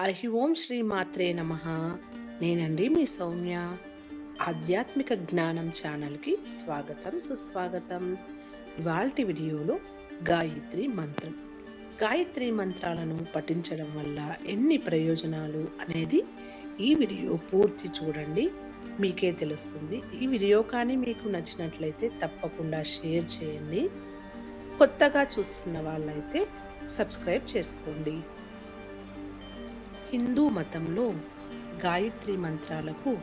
హరి ఓం శ్రీ మాత్రే నమ. నేనండి మీ సౌమ్య. ఆధ్యాత్మిక జ్ఞానం ఛానల్కి స్వాగతం సుస్వాగతం. ఇవాల్టి వీడియోలో గాయత్రి మంత్రం. గాయత్రి మంత్రాలను పఠించడం వల్ల ఎన్ని ప్రయోజనాలు అనేది ఈ వీడియో పూర్తి చూడండి. మీకే తెలుస్తుంది. ఈ వీడియో కానీ మీకు నచ్చినట్లయితే తప్పకుండా షేర్ చేయండి. కొత్తగా చూస్తున్న వాళ్ళైతే సబ్స్క్రైబ్ చేసుకోండి. హిందూ మతంలో గాయత్రి మంత్రాలకు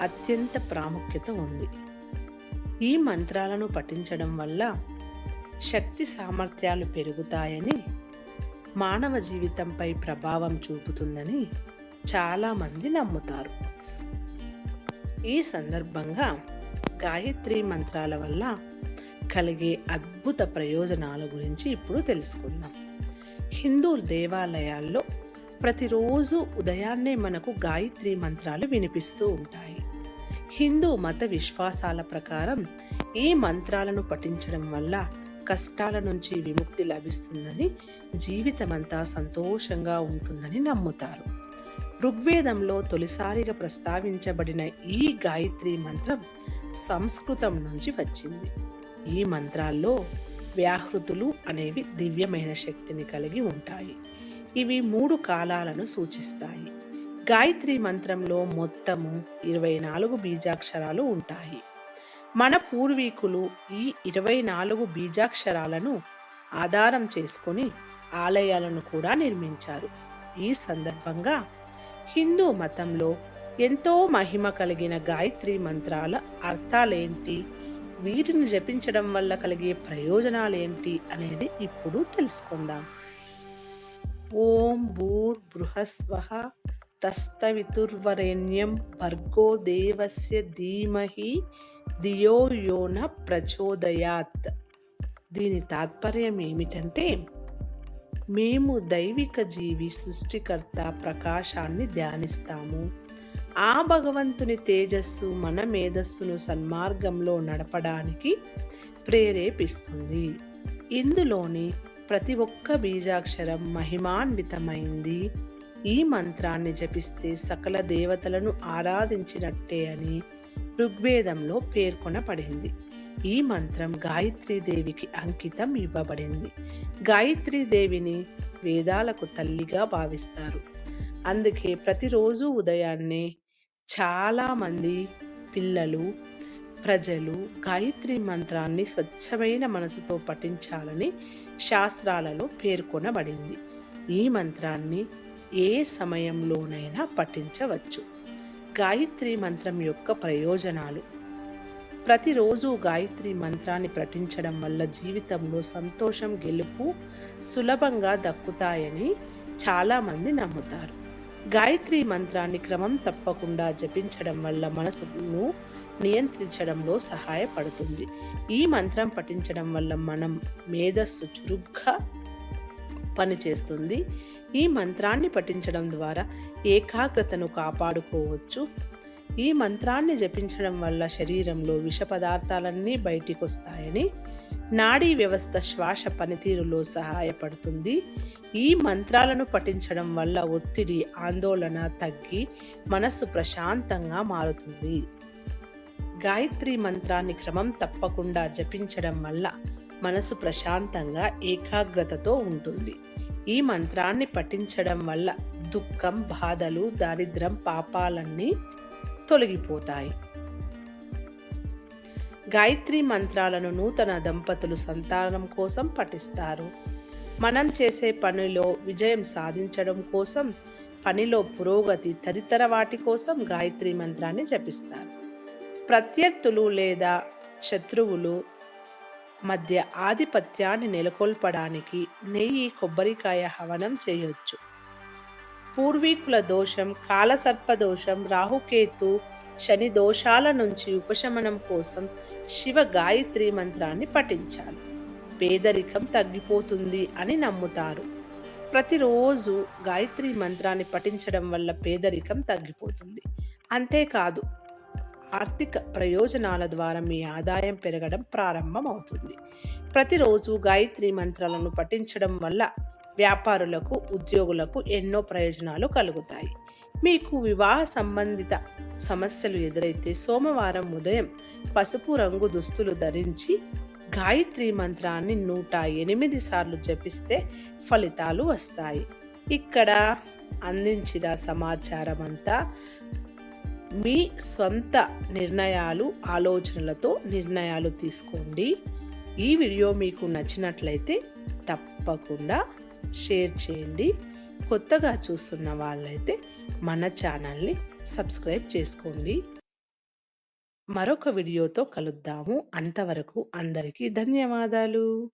అత్యంత ప్రాముఖ్యత ఉంది. ఈ మంత్రాలను పఠించడం వల్ల శక్తి సామర్థ్యాలు పెరుగుతాయని మానవ జీవితంపై ప్రభావం చూపుతుందని చాలామంది నమ్ముతారు. ఈ సందర్భంగా గాయత్రి మంత్రాల వల్ల కలిగే అద్భుత ప్రయోజనాల గురించి ఇప్పుడు తెలుసుకుందాం. హిందూ దేవాలయాల్లో ప్రతిరోజు ఉదయాన్నే మనకు గాయత్రి మంత్రాలు వినిపిస్తూ ఉంటాయి. హిందూ మత విశ్వాసాల ప్రకారం ఈ మంత్రాలను పఠించడం వల్ల కష్టాల నుంచి విముక్తి లభిస్తుందని జీవితమంతా సంతోషంగా ఉంటుందని నమ్ముతారు. ఋగ్వేదంలో తొలిసారిగా ప్రస్తావించబడిన ఈ గాయత్రి మంత్రం సంస్కృతం నుంచి వచ్చింది. ఈ మంత్రాల్లో వ్యాహృతులు అనేవి దివ్యమైన శక్తిని కలిగి ఉంటాయి. ఇవి మూడు కాలాలను సూచిస్తాయి. గాయత్రి మంత్రంలో మొత్తము ఇరవై నాలుగు బీజాక్షరాలు ఉంటాయి. మన పూర్వీకులు ఈ ఇరవై నాలుగు బీజాక్షరాలను ఆధారం చేసుకొని ఆలయాలను కూడా నిర్మించారు. ఈ సందర్భంగా హిందూ మతంలో ఎంతో మహిమ కలిగిన గాయత్రి మంత్రాల అర్థాలేంటి? వీటిని జపించడం వల్ల కలిగే ప్రయోజనాలేంటి? అనేది ఇప్పుడు తెలుసుకుందాం. ఓం భూర్ బృహస్వ తస్తవితుర్వరేణ్యం భర్గో దేవస్య ధీమహి దియో యోన ప్రచోదయాత్. దీని తాత్పర్యం ఏమిటంటే మేము దైవిక జీవి సృష్టికర్త ప్రకాశాన్ని ధ్యానిస్తాము. ఆ భగవంతుని తేజస్సు మన మేధస్సును సన్మార్గంలో నడపడానికి ప్రేరేపిస్తుంది. ఇందులోని ప్రతి ఒక్క బీజాక్షరం మహిమాన్వితమైంది. ఈ మంత్రాన్ని జపిస్తే సకల దేవతలను ఆరాధించినట్టే అని ఋగ్వేదంలో పేర్కొనబడింది. ఈ మంత్రం గాయత్రీదేవికి అంకితం ఇవ్వబడింది. గాయత్రీదేవిని వేదాలకు తల్లిగా భావిస్తారు. అందుకే ప్రతిరోజు ఉదయాన్నే చాలామంది పిల్లలు ప్రజలు గాయత్రి మంత్రాన్ని స్వచ్ఛమైన మనసుతో పఠించాలని శాస్త్రాలలో పేర్కొనబడింది. ఈ మంత్రాన్ని ఏ సమయంలోనైనా పఠించవచ్చు. గాయత్రి మంత్రం యొక్క ప్రయోజనాలు. ప్రతిరోజు గాయత్రి మంత్రాన్ని పఠించడం వల్ల జీవితంలో సంతోషం గెలుపు సులభంగా దక్కుతాయని చాలామంది నమ్ముతారు. గాయత్రి మంత్రాన్ని క్రమం తప్పకుండా జపించడం వల్ల మనసును నియంత్రించడంలో సహాయపడుతుంది. ఈ మంత్రం పఠించడం వల్ల మనం మేధస్సు చురుగ్గా పనిచేస్తుంది. ఈ మంత్రాన్ని పఠించడం ద్వారా ఏకాగ్రతను కాపాడుకోవచ్చు. ఈ మంత్రాన్ని జపించడం వల్ల శరీరంలో విష పదార్థాలన్నీ బయటికి వస్తాయని నాడీ వ్యవస్థ శ్వాస పనితీరులో సహాయపడుతుంది. ఈ మంత్రాలను పఠించడం వల్ల ఒత్తిడి ఆందోళన తగ్గి మనస్సు ప్రశాంతంగా మారుతుంది. గాయత్రి మంత్రాన్ని క్రమం తప్పకుండా జపించడం వల్ల మనసు ప్రశాంతంగా ఏకాగ్రతతో ఉంటుంది. ఈ మంత్రాన్ని పఠించడం వల్ల దుఃఖం బాధలు దారిద్రం పాపాలన్నీ తొలగిపోతాయి. గాయత్రి మంత్రాలను నూతన దంపతులు సంతానం కోసం పఠిస్తారు. మనం చేసే పనిలో విజయం సాధించడం కోసం పనిలో పురోగతి తదితర వాటి కోసం గాయత్రి మంత్రాన్ని జపిస్తారు. ప్రత్యర్థులు లేదా శత్రువులు మధ్య ఆధిపత్యాన్ని నెలకొల్పడానికి నెయ్యి కొబ్బరికాయ హవనం చేయొచ్చు. పూర్వీకుల దోషం కాలసర్ప దోషం రాహుకేతు శని దోషాల నుంచి ఉపశమనం కోసం శివ గాయత్రి మంత్రాన్ని పఠించాలి. పేదరికం తగ్గిపోతుంది అని నమ్ముతారు. ప్రతిరోజు గాయత్రి మంత్రాన్ని పఠించడం వల్ల పేదరికం తగ్గిపోతుంది. అంతేకాదు ఆర్థిక ప్రయోజనాల ద్వారా మీ ఆదాయం పెరగడం ప్రారంభమవుతుంది. ప్రతిరోజు గాయత్రి మంత్రాలను పఠించడం వల్ల వ్యాపారులకు ఉద్యోగులకు ఎన్నో ప్రయోజనాలు కలుగుతాయి. మీకు వివాహ సంబంధిత సమస్యలు ఎదురైతే సోమవారం ఉదయం పసుపు రంగు దుస్తులు ధరించి గాయత్రి మంత్రాన్ని నూట ఎనిమిది సార్లు జపిస్తే ఫలితాలు వస్తాయి. ఇక్కడ అందించిన సమాచారం అంతా మీ సొంత నిర్ణయాలు ఆలోచనలతో నిర్ణయాలు తీసుకోండి. ఈ వీడియో మీకు నచ్చినట్లయితే తప్పకుండా షేర్ చేయండి. కొత్తగా చూస్తున్న వాళ్ళైతే మన ఛానల్ని సబ్స్క్రైబ్ చేసుకోండి. మరొక వీడియోతో కలుద్దాము. అంతవరకు అందరికీ ధన్యవాదాలు.